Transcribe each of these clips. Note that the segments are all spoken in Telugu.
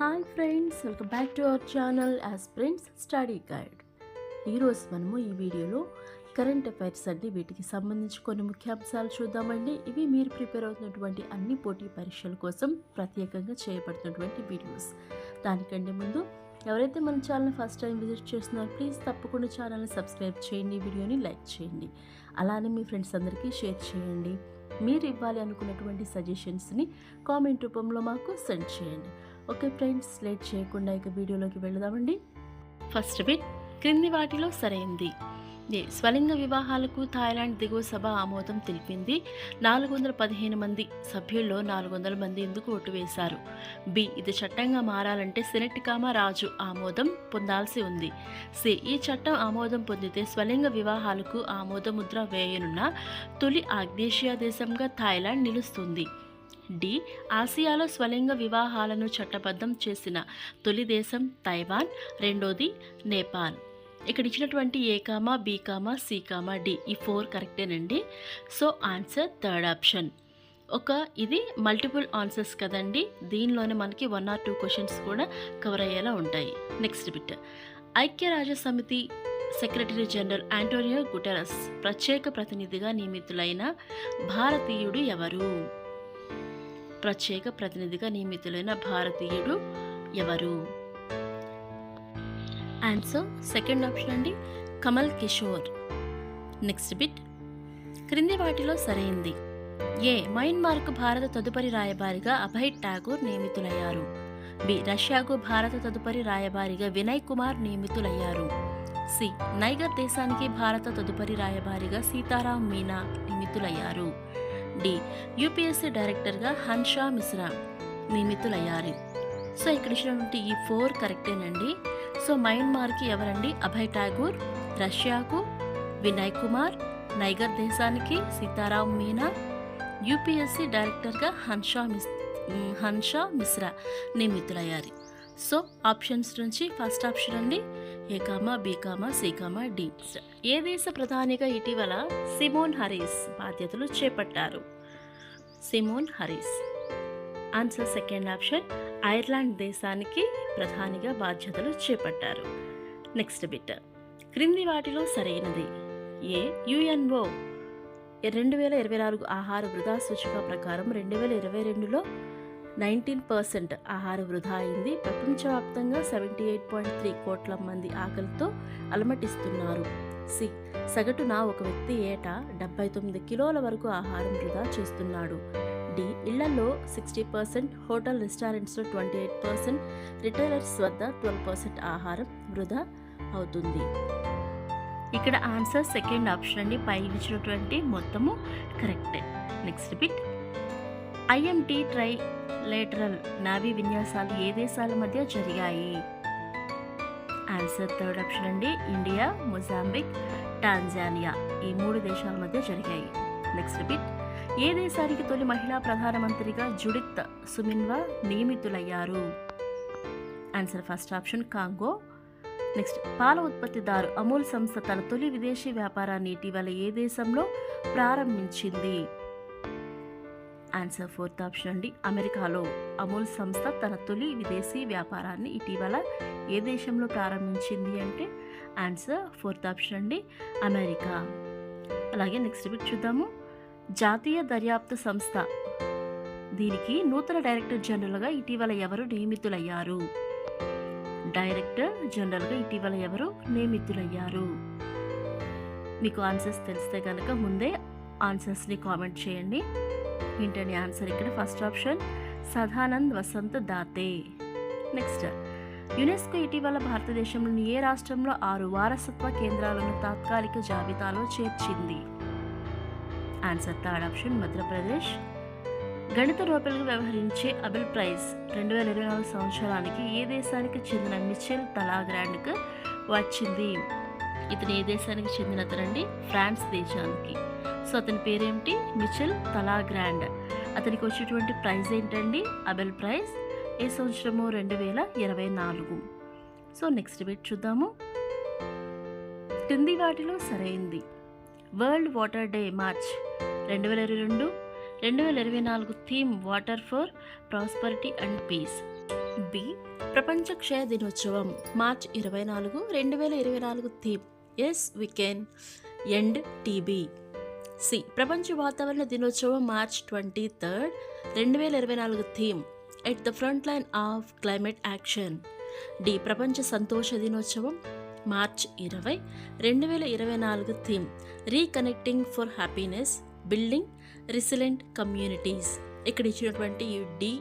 Hi friends welcome back to our channel as friends study guide. ఈరోజు మనము ఈ వీడియోలో కరెంట్ అఫైర్స్ అంటే వీటికి సంబంధించి కొన్ని ముఖ్యాంశాలు చూద్దామండి. ఇవి మీరు ప్రిపేర్ అవుతున్నటువంటి అన్ని పోటీ పరీక్షల కోసం ప్రత్యేకంగా చేయబడుతున్నటువంటి వీడియోస్. దానికంటే ముందు ఎవరైతే మన ఛానల్ ఫస్ట్ టైం విజిట్ చేస్తున్నారో ప్లీజ్ తప్పకుండా ఛానల్ని సబ్స్క్రైబ్ చేయండి వీడియోని లైక్ చేయండి. అలానే మీ ఫ్రెండ్స్ అందరికీ షేర్ చేయండి. మీరు ఇవ్వాలి అనుకున్నటువంటి సజెషన్స్ని కామెంట్ రూపంలో మాకు సెండ్ చేయండి. ఓకే ఫ్రెండ్స్ లేట్ చేయకుండా ఇక వీడియోలోకి వెళదామండి. ఫస్ట్ బిట్ క్రింది వాటిలో సరైంది. స్వలింగ వివాహాలకు థాయిలాండ్ దిగువ సభ ఆమోదం తెలిపింది. నాలుగు వందల పదిహేను మంది సభ్యుల్లో నాలుగు వందల మంది ఎందుకు ఓటు వేశారు? బి ఇది చట్టంగా మారాలంటే సెనెట్ కామ రాజు ఆమోదం పొందాల్సి ఉంది. సి ఈ చట్టం ఆమోదం పొందితే స్వలింగ వివాహాలకు ఆమోద ముద్ర వేయనున్న తొలి ఆగ్నేషియా దేశంగా థాయిలాండ్ నిలుస్తుంది. డి ఆసియాలో స్వలింగ వివాహాలను చట్టబద్ధం చేసిన తొలి దేశం తైవాన్ రెండోది నేపాల్. ఇక్కడ ఇచ్చినటువంటి A comma B comma C comma D ఈ ఫోర్ కరెక్టేనండి. So answer third option. ఒక ఇది మల్టిపుల్ ఆన్సర్స్ కదండి. దీనిలోనే మనకి వన్ ఆర్ టూ క్వశ్చన్స్ కూడా కవర్ అయ్యేలా ఉంటాయి. Next bit. ఐక్యరాజ్య సమితి సెక్రటరీ జనరల్ ఆంటోనియో గుటెరస్ ప్రత్యేక ప్రతినిధిగా నియమితులైన భారతీయుడు ఎవరు? ప్రత్యేక ప్రతినిధిగా నియమితులైన భారతీయుడు ఎవరు? ఆన్సర్ సెకండ్ ఆప్షన్ అండి కమల్ కిషోర్ నెక్స్ట్ బిట్ క్రింది వాటిలో సరైంది. ఏ మయన్మార్కు భారత తదుపరి రాయబారిగా అభయ్ ఠాగూర్ నియమితులయ్యారు. బి రష్యాకు భారత తదుపరి రాయబారిగా వినయ్ కుమార్ నియమితులయ్యారు. సి నైగర్ దేశానికి భారత తదుపరి రాయబారిగా సీతారాం మీనా నియమితులయ్యారు. డి యూపీఎస్సీ డైరెక్టర్గా హన్షా మిశ్రా నియమితులయ్యారు. సో ఇక్కడ ఇచ్చినటువంటి ఈ ఫోర్ కరెక్టేనండి. సో మయన్మార్కి ఎవరండి? అభయ్ ఠాగూర్ రష్యాకు వినయ్ కుమార్ నైగర్ దేశానికి సీతారాం మీనా యూపీఎస్సీ డైరెక్టర్గా హన్షా మిస్ హన్షా మిశ్రా నియమితులయ్యారు. సో ఆప్షన్స్ నుంచి ఫస్ట్ ఆప్షన్ అండి A comma B comma C comma D. ఏ దేశ ప్రధానిగా ఇటీవల సిమోన్ హరీస్ బాధ్యతలు చేపట్టారు? Simon Harris. Answer second option Ireland దేశానికి ప్రధానిగా బాధ్యతలు చేపట్టారు. నెక్స్ట్ బిట్ క్రింది వాటిలో సరైనది. A UNO. రెండు వేల ఇరవై నాలుగు ఆహార వృధా సూచిక ప్రకారం రెండు వేల ఇరవై రెండులో నైన్టీన్ పర్సెంట్ ఆహార వృధా అయింది. ప్రపంచవ్యాప్తంగా సెవెంటీ ఎయిట్ పాయింట్ త్రీ కోట్ల మంది ఆకలితో అలమటిస్తున్నారు. సి సగటున ఒక వ్యక్తి ఏటా డెబ్బై తొమ్మిది కిలోల వరకు ఆహారం వృధా చేస్తున్నాడు. డి ఇళ్ళలో సిక్స్టీ పర్సెంట్ హోటల్ రెస్టారెంట్స్లో ట్వంటీ ఎయిట్ పర్సెంట్ రిటైలర్స్ వద్ద ట్వెల్వ్ పర్సెంట్ ఆహారం వృధా అవుతుంది. ఇక్కడ ఆన్సర్ సెకండ్ ఆప్షన్ అండి. పై ఇచ్చినటువంటి మొత్తము కరెక్టే. Next bit IMT trilateral navy విన్యాసాలు ఏ దేశాల మధ్య జరిగాయి? ఆన్సర్ థర్డ్ ఆప్షన్ అండి. India Mozambique Tanzania. ఈ మూడు దేశాల మధ్య జరిగాయి. నెక్స్ట్ బిట్ ఏ దేశానికి తొలి మహిళా ప్రధానమంత్రిగా జుడిత్ సుమిన్వా నియమితులయ్యారు? Answer first option Congo next పాల ఉత్పత్తిదారు అమూల్ సంస్థ తన తొలి విదేశీ వ్యాపారాన్ని ఇటీవల ఏ దేశంలో ప్రారంభించింది? ఆన్సర్ ఫోర్త్ ఆప్షన్ అండి. అమెరికాలో అమూల్ సంస్థ తన తొలి విదేశీ వ్యాపారాన్ని ఇటీవల ఏ దేశంలో ప్రారంభించింది అంటే ఆన్సర్ ఫోర్త్ ఆప్షన్ అండి అమెరికా. అలాగే నెక్స్ట్ బిట్ చూద్దాము. జాతీయ దర్యాప్తు సంస్థ. దీనికి నూతన డైరెక్టర్ జనరల్గా ఇటీవల ఎవరు నియమితులయ్యారు? డైరెక్టర్ జనరల్గా ఇటీవల ఎవరు నియమితులయ్యారు? మీకు ఆన్సర్స్ తెలిస్తే కనుక ముందే ఆన్సర్స్ని కామెంట్ చేయండి. ఏంటని ఆన్సర్ ఇక్కడ. First option Sadanand Vasant Date. Next UNESCO ఇటీవల భారతదేశంలోని ఏ రాష్ట్రంలో ఆరు వారసత్వ కేంద్రాలను తాత్కాలిక జాబితాలో చేర్చింది? Answer third option Madhya Pradesh. గణిత రూపాయలుగా వ్యవహరించే అబిల్ ప్రైజ్ రెండు వేల ఇరవై నాలుగు సంవత్సరానికి ఏ దేశానికి చెందిన మిచెల్ తలాగ్రాండ్కు వచ్చింది? ఇతను ఏ దేశానికి చెందిన అతనండి ఫ్రాన్స్ దేశానికి. సో అతని పేరేమిటి? Michel Talagrand. అతనికి వచ్చేటువంటి ప్రైజ్ ఏంటండి? అబెల్ ప్రైజ్ ఏ సంవత్సరము? రెండు వేల ఇరవై నాలుగు. సో నెక్స్ట్ బిట్ చూద్దాము. క్రింది వాటిలో సరైంది. వరల్డ్ వాటర్ డే మార్చ్ రెండు వేల ఇరవై రెండు రెండు వేల ఇరవై నాలుగు theme water for prosperity and peace. B. ప్రపంచ క్షయ దినోత్సవం మార్చ్ ఇరవై నాలుగు రెండు వేల ఇరవై నాలుగు theme. Yes we can end TB C. ప్రపంచ వాతావరణ దినోత్సవం మార్చ్ ట్వంటీ థర్డ్ రెండు వేల ఇరవై నాలుగు theme at the front line of climate action. D. ప్రపంచ సంతోష దినోత్సవం మార్చ్ ఇరవై రెండు వేల ఇరవై నాలుగు theme reconnecting for happiness building resilient communities. ఇక్కడ ఇచ్చినటువంటి ఈ డి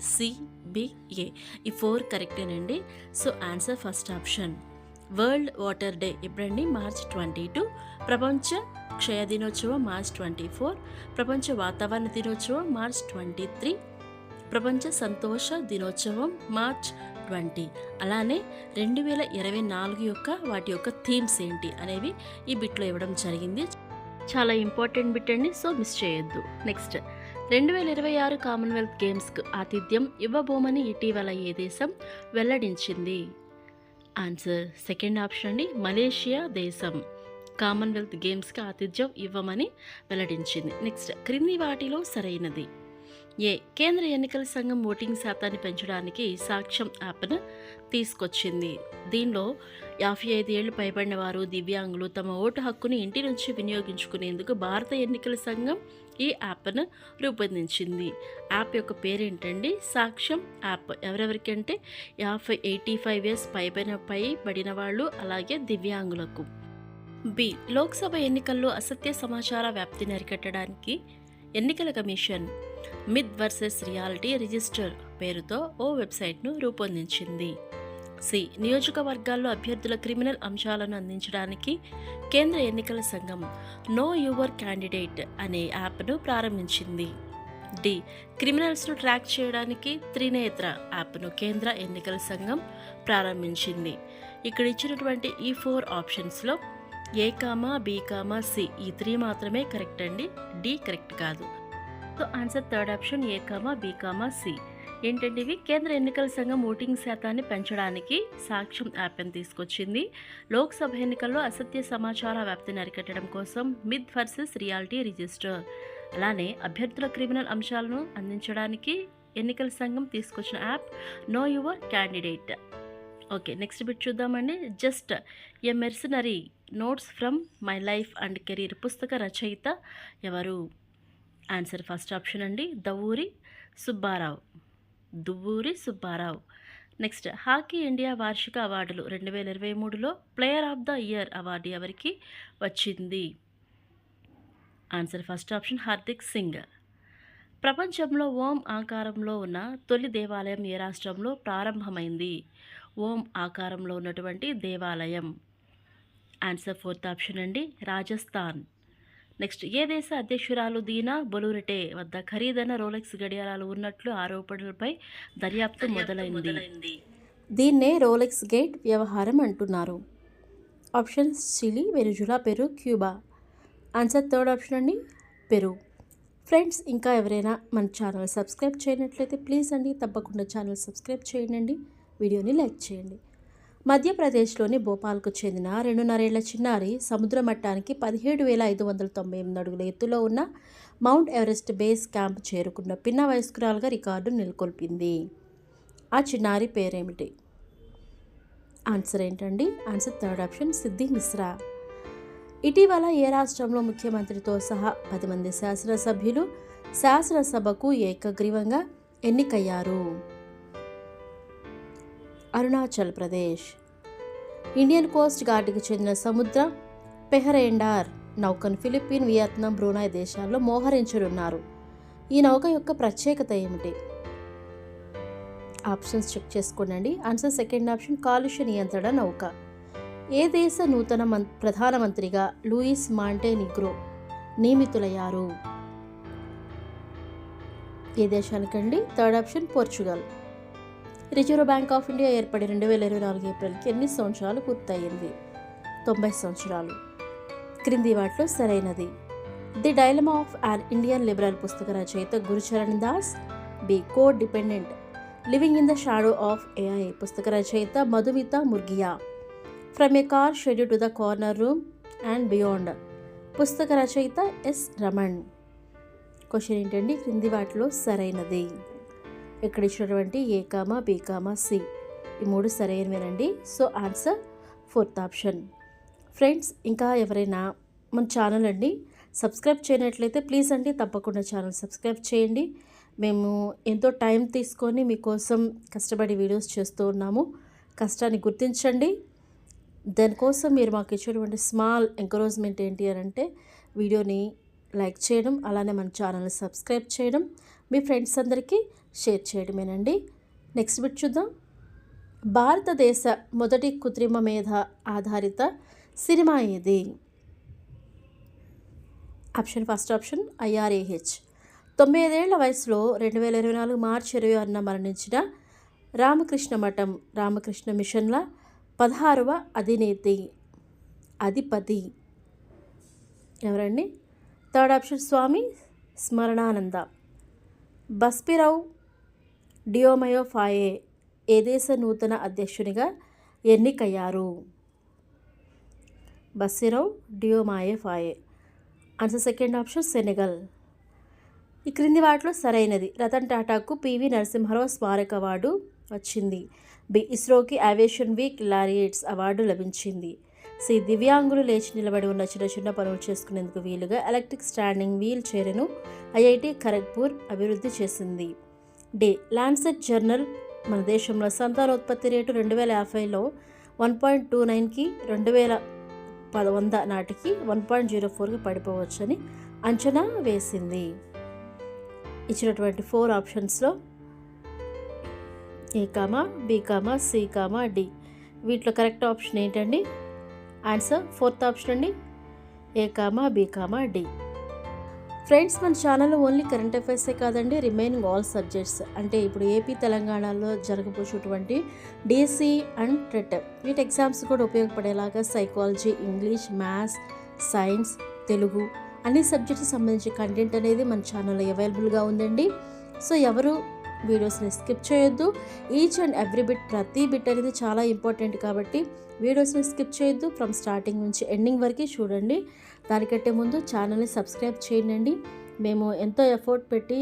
సిబిఏ ఈ ఫోర్ కరెక్టేనండి. So answer first option. World water day ఎప్పుడండి? March twenty two. ప్రపంచ క్షయ దినోత్సవం మార్చ్ ట్వంటీ ఫోర్. ప్రపంచ వాతావరణ దినోత్సవం మార్చ్ ట్వంటీ త్రీ. ప్రపంచ సంతోష దినోత్సవం మార్చ్ ట్వంటీ. అలానే రెండు వేల ఇరవై నాలుగు యొక్క వాటి యొక్క థీమ్స్ ఏంటి అనేవి ఈ బిట్లో ఇవ్వడం జరిగింది. చాలా ఇంపార్టెంట్ బిట్ అండి సో మిస్ చేయొద్దు. నెక్స్ట్ రెండు వేల ఇరవై ఆరు కామన్వెల్త్ గేమ్స్కు ఆతిథ్యం ఇవ్వబోమని ఇటీవల ఏ దేశం వెల్లడించింది? ఆన్సర్ సెకండ్ ఆప్షన్ అండి మలేషియా దేశం. కామన్వెల్త్ గేమ్స్కి ఆతిథ్యం ఇవ్వమని వెల్లడించింది. నెక్స్ట్ క్రింది వాటిలో సరైనది. ఏ కేంద్ర ఎన్నికల సంఘం ఓటింగ్ శాతాన్ని పెంచడానికి సాక్ష్యం యాప్ను తీసుకొచ్చింది. దీనిలో యాభై ఐదు ఏళ్ళు పైబడిన వారు దివ్యాంగులు తమ ఓటు హక్కును ఇంటి నుంచి వినియోగించుకునేందుకు భారత ఎన్నికల సంఘం ఈ యాప్ను రూపొందించింది. యాప్ యొక్క పేరేంటండి? సాక్ష్యం యాప్. ఎవరెవరికి అంటే యాభై ఎయిటీ ఫైవ్ ఇయర్స్ పైబడిన పైబడిన వాళ్ళు అలాగే దివ్యాంగులకు. బి. లోక్సభ ఎన్నికల్లో అసత్య సమాచార వ్యాప్తిని అరికట్టడానికి ఎన్నికల commission myth versus reality register పేరుతో ఓ వెబ్సైట్ను రూపొందించింది. సి. నియోజకవర్గాల్లో అభ్యర్థుల క్రిమినల్ అంశాలను అందించడానికి కేంద్ర ఎన్నికల సంఘం నో యువర్ క్యాండిడేట్ అనే యాప్ను ప్రారంభించింది. డి. క్రిమినల్స్ను ట్రాక్ చేయడానికి త్రినేత్ర యాప్ను కేంద్ర ఎన్నికల సంఘం ప్రారంభించింది. ఇక్కడ ఇచ్చినటువంటి ఈ ఫోర్ ఆప్షన్స్లో A comma B comma C. ఈ త్రీ మాత్రమే కరెక్ట్ అండి. డి కరెక్ట్ కాదు. So answer third option A comma B comma C. ఏంటంటే ఇవి కేంద్ర ఎన్నికల సంఘం ఓటింగ్ శాతాన్ని పెంచడానికి సాక్ష్యం యాప్ని తీసుకొచ్చింది. లోక్సభ ఎన్నికల్లో అసత్య సమాచార వ్యాప్తిని అరికట్టడం కోసం మిత్ వర్సెస్ రియాలిటీ రిజిస్టర్. అలానే అభ్యర్థుల క్రిమినల్ అంశాలను అందించడానికి ఎన్నికల సంఘం తీసుకొచ్చిన app know your candidate. Okay next bit చూద్దామండి. Just a mercenary notes from my life and career పుస్తక రచయిత ఎవరు? ఆన్సర్ ఫస్ట్ ఆప్షన్ అండి Duvvuri Subbarao. Duvvuri Subbarao. Next hockey India వార్షిక అవార్డులు రెండు వేల ఇరవై మూడులో player of the year award ఎవరికి వచ్చింది? Answer first option Hardik Singh. ప్రపంచంలో ఓం ఆకారంలో ఉన్న తొలి దేవాలయం ఏ రాష్ట్రంలో ప్రారంభమైంది? ఓం ఆకారంలో ఉన్నటువంటి దేవాలయం. ఆన్సర్ ఫోర్త్ ఆప్షన్ అండి రాజస్థాన్. నెక్స్ట్ ఏ దేశ అధ్యక్షురాలు దీనా బొలూరిటే వద్ద ఖరీదైన రోలెక్స్ గడియారాలు ఉన్నట్లు ఆరోపణలపై దర్యాప్తు మొదలైంది. దీన్నే రోలెక్స్ గేట్ వ్యవహారం అంటున్నారు. Options Chile Venezuela Peru Cuba. Answer third option అండి పెరు. ఫ్రెండ్స్ ఇంకా ఎవరైనా మన ఛానల్ సబ్స్క్రైబ్ చేయనట్లయితే ప్లీజ్ అండి తప్పకుండా ఛానల్ సబ్స్క్రైబ్ చేయండి. వీడియోని లైక్ చేయండి. మధ్యప్రదేశ్లోని భోపాల్కు చెందిన రెండున్నరేళ్ళ చిన్నారి సముద్ర మట్టానికి పదిహేడు వేల ఐదు వందల తొంభై ఎనిమిది అడుగుల ఎత్తులో ఉన్న మౌంట్ ఎవరెస్ట్ బేస్ క్యాంప్ చేరుకున్న పిన్న వయస్కురాలుగా రికార్డు నెలకొల్పింది. ఆ చిన్నారి పేరేమిటి? ఆన్సర్ ఏంటండి? ఆన్సర్ థర్డ్ ఆప్షన్ సిద్ధి మిశ్రా. ఇటీవల ఏ రాష్ట్రంలో ముఖ్యమంత్రితో సహా పది మంది శాసనసభ్యులు శాసనసభకు ఏకగ్రీవంగా ఎన్నికయ్యారు? అరుణాచల్ ప్రదేశ్. ఇండియన్ కోస్ట్ గార్డ్కి చెందిన సముద్ర పెహరేండార్ నౌకను ఫిలిప్పీన్ వియత్నాం బ్రూనాయ్ దేశాల్లో మోహరించనున్నారు. ఈ నౌక యొక్క ప్రత్యేకత ఏమిటి? ఆప్షన్స్ చెక్ చేసుకోండి ఆన్సర్ సెకండ్ ఆప్షన్ కాలుష్య నియంత్రణ నౌక. ఏ దేశ నూతన మం ప్రధానమంత్రిగా లూయిస్ మాంటేనిగ్రో నియమితులయ్యారు? ఏ దేశానికండి? Third option Portugal. Reserve bank of India ఏర్పడి రెండు వేల ఇరవై నాలుగు ఏప్రిల్కి ఎన్ని సంవత్సరాలు పూర్తయింది. తొంభై సంవత్సరాలు. క్రింది వాటిలో సరైనది. The dilemma of an Indian liberal పుస్తక రచయిత Gurcharan Das B codependent living in the shadow of AI పుస్తక రచయిత Madhumita Murgia. From a car shed to the corner room and beyond. పుస్తక రచయిత ఎస్ రమణ్. క్వశ్చన్ ఏంటండి? క్రింది వాటిలో సరైనది. ఇక్కడ ఇచ్చినటువంటి A comma B comma C. ఈ మూడు సరైనవేనండి. So answer fourth option. Friends ఇంకా ఎవరైనా మన ఛానల్ అండి సబ్స్క్రైబ్ చేయనట్లయితే ప్లీజ్ అండి తప్పకుండా ఛానల్ సబ్స్క్రైబ్ చేయండి. మేము ఎంతో టైం తీసుకొని మీకోసం కష్టపడి వీడియోస్ చేస్తూ ఉన్నాము. కష్టాన్ని గుర్తించండి. దానికోసం మీరు మాకు ఇచ్చేటువంటి స్మాల్ ఎంకరేజ్మెంట్ ఏంటి అని అంటే వీడియోని లైక్ చేయడం అలానే మన ఛానల్ని సబ్స్క్రైబ్ చేయడం. మీ ఫ్రెండ్స్ అందరికీ షేర్ చేయడమేనండి. నెక్స్ట్ బిట్ చూద్దాం. భారతదేశ మొదటి కృత్రిమ మేధ ఆధారిత సినిమా ఏది? ఆప్షన్ ఫస్ట్ ఆప్షన్ ఐఆర్ఏహెచ్ తొమ్మిదేళ్ళ వయసులో రెండు వేల ఇరవై నాలుగు మార్చి ఇరవై ఆరున మరణించిన రామకృష్ణ మఠం రామకృష్ణ మిషన్ల పదహారవ అధినేతి అధిపతి ఎవరండి? థర్డ్ ఆప్షన్ స్వామి స్మరణానంద. బస్పిరావ్ డియోమయోఫాయే ఏ దేశ నూతన అధ్యక్షునిగా ఎన్నికయ్యారు? Bassirou Diomaye Faye answer second option Senegal ఈ క్రింది వాటిలో సరైనది. రతన్ టాటాకు పివి నరసింహారావు స్మారక అవార్డు వచ్చింది. బి ఇస్రోకి ఆవేషన్ వీక్ లారియట్స్ అవార్డు లభించింది. సి దివ్యాంగులు లేచి నిలబడి ఉన్న చిన్న చిన్న పనులు చేసుకునేందుకు వీలుగా ఎలక్ట్రిక్ స్టాండింగ్ వీల్ చైర్ను ఐఐటి ఖరగ్పూర్ అభివృద్ధి చేసింది. డి. లాన్సెట్ జర్నల్ మన దేశంలో సంతానోత్పత్తి రేటు రెండు వేల యాభైలో వన్ పాయింట్ టూ నైన్కి రెండు వేల పద వంద నాటికి వన్ పాయింట్ జీరో ఫోర్కి పడిపోవచ్చని అంచనా వేసింది. ఇచ్చినటువంటి ఫోర్ ఆప్షన్స్లో A comma B comma C comma D. వీటిలో కరెక్ట్ ఆప్షన్ ఏంటండి? ఆన్సర్ ఫోర్త్ ఆప్షన్ అండి. A comma B comma D. Friends మన ఛానల్లో ఓన్లీ కరెంట్ అఫైర్సే కాదండి రిమైనింగ్ ఆల్ సబ్జెక్ట్స్. అంటే ఇప్పుడు ఏపీ తెలంగాణలో జరగబోయేటువంటి డీసీ అండ్ టెట్. వీటి ఎగ్జామ్స్ కూడా ఉపయోగపడేలాగా psychology English maths science Telugu అన్ని సబ్జెక్ట్స్ సంబంధించిన కంటెంట్ అనేది మన ఛానల్లో అవైలబుల్గా ఉందండి. సో ఎవరు వీడియోస్ని స్కిప్ చేయొద్దు. ఈచ్ అండ్ ఎవ్రీ బిట్ ప్రతి బిట్ అనేది చాలా ఇంపార్టెంట్ కాబట్టి వీడియోస్ని స్కిప్ చేయొద్దు. ఫ్రమ్ స్టార్టింగ్ నుంచి ఎండింగ్ వరకు చూడండి. దానికంటే ముందు ఛానల్ని సబ్స్క్రైబ్ చేయండి. మేము ఎంతో ఎఫర్ట్ పెట్టి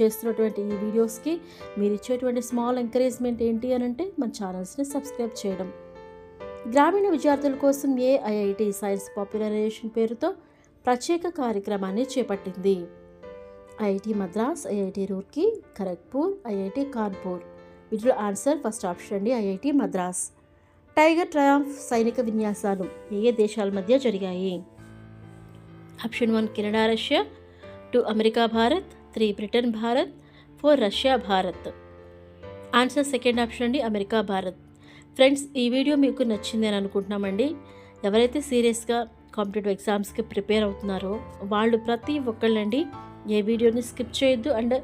చేస్తున్నటువంటి ఈ వీడియోస్కి మీరు ఇచ్చేటువంటి స్మాల్ ఎంకరేజ్మెంట్ ఏంటి అని అంటే మన ఛానల్స్ని సబ్స్క్రైబ్ చేయడం. గ్రామీణ విద్యార్థుల కోసం ఏఐఐటి సైన్స్ పాపులరైజేషన్ పేరుతో ప్రత్యేక కార్యక్రమాన్ని చేపట్టింది. IIT Madras IIT Roorkee Kharagpur IIT Kanpur. వీటిలో ఆన్సర్ ఫస్ట్ ఆప్షన్ అండి ఐఐటి మద్రాస్. టైగర్ ట్రయాంఫ్ సైనిక విన్యాసాలు ఏ దేశాల మధ్య జరిగాయి? Option one Canada Russia. Two America Bharat. Three Britain Bharat. Four Russia Bharat. Answer second option అండి అమెరికా భారత్. ఫ్రెండ్స్ ఈ వీడియో మీకు నచ్చింది అని అనుకుంటున్నామండి. ఎవరైతే సీరియస్గా కాంపిటేటివ్ ఎగ్జామ్స్కి ప్రిపేర్ అవుతున్నారో వాళ్ళు ప్రతి ఒక్కళ్ళండి ఏ వీడియోని స్కిప్ చేయొద్దు. And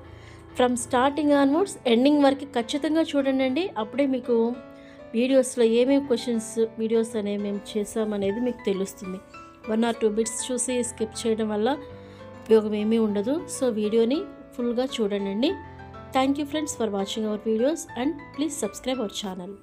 from starting onwards ending వరకు ఖచ్చితంగా చూడండి అండి. అప్పుడే మీకు వీడియోస్లో ఏమేమి క్వశ్చన్స్ వీడియోస్ అనేవి మేము చేసామనేది మీకు తెలుస్తుంది. వన్ ఆర్ టూ బిట్స్ చూసి స్కిప్ చేయడం వల్ల ఉపయోగం ఏమీ ఉండదు. సో వీడియోని ఫుల్గా చూడండి thank you friends for watching our videos and please subscribe our channel.